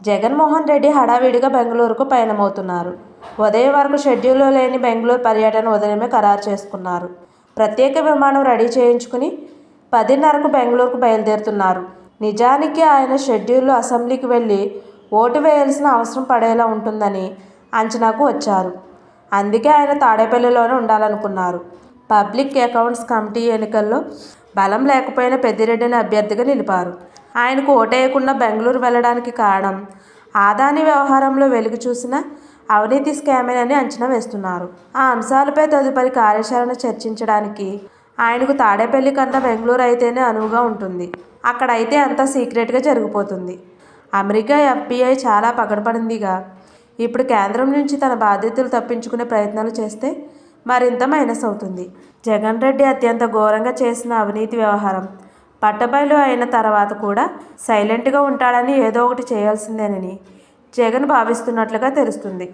జగన్మోహన్ రెడ్డి హడావిడిగా బెంగళూరుకు పయనమవుతున్నారు. ఉదయం వరకు షెడ్యూల్లో లేని బెంగళూరు పర్యటన ఉదయమే ఖరారు చేసుకున్నారు. ప్రత్యేక విమానం రెడీ చేయించుకుని పదిన్నరకు బెంగళూరుకు బయలుదేరుతున్నారు. నిజానికి ఆయన షెడ్యూల్లో అసెంబ్లీకి వెళ్ళి ఓటు వేయాల్సిన అవసరం పడేలా ఉంటుందని అంచనాకు వచ్చారు. అందుకే ఆయన తాడేపల్లిలోనే ఉండాలనుకున్నారు. పబ్లిక్ అకౌంట్స్ కమిటీ ఎన్నికల్లో బలం లేకపోయిన పెద్దిరెడ్డిని అభ్యర్థిగా నిలిపారు. ఆయనకు ఓటేయకుండా బెంగళూరు వెళ్ళడానికి కారణం ఆదాని వ్యవహారంలో వెలుగు చూసిన అవినీతి స్కామేనని అంచనా వేస్తున్నారు. ఆ అంశాలపై తదుపరి కార్యాచరణ చర్చించడానికి ఆయనకు తాడేపల్లి కన్నా బెంగళూరు అయితేనే అనువుగా ఉంటుంది. అక్కడ అయితే అంతా సీక్రెట్గా జరిగిపోతుంది. అమెరికా ఎఫ్బీఐ చాలా పగడపడిందిగా ఇప్పుడు కేంద్రం నుంచి తన బాధ్యతలు తప్పించుకునే ప్రయత్నాలు చేస్తే మరింత మైనస్ అవుతుంది. జగన్ రెడ్డి అత్యంత ఘోరంగా చేసిన అవినీతి వ్యవహారం పట్టబయలు అయిన తర్వాత కూడా సైలెంట్గా ఉంటాడని ఏదో ఒకటి చేయాల్సిందేనని జగన్ భావిస్తున్నట్లుగా తెలుస్తుంది.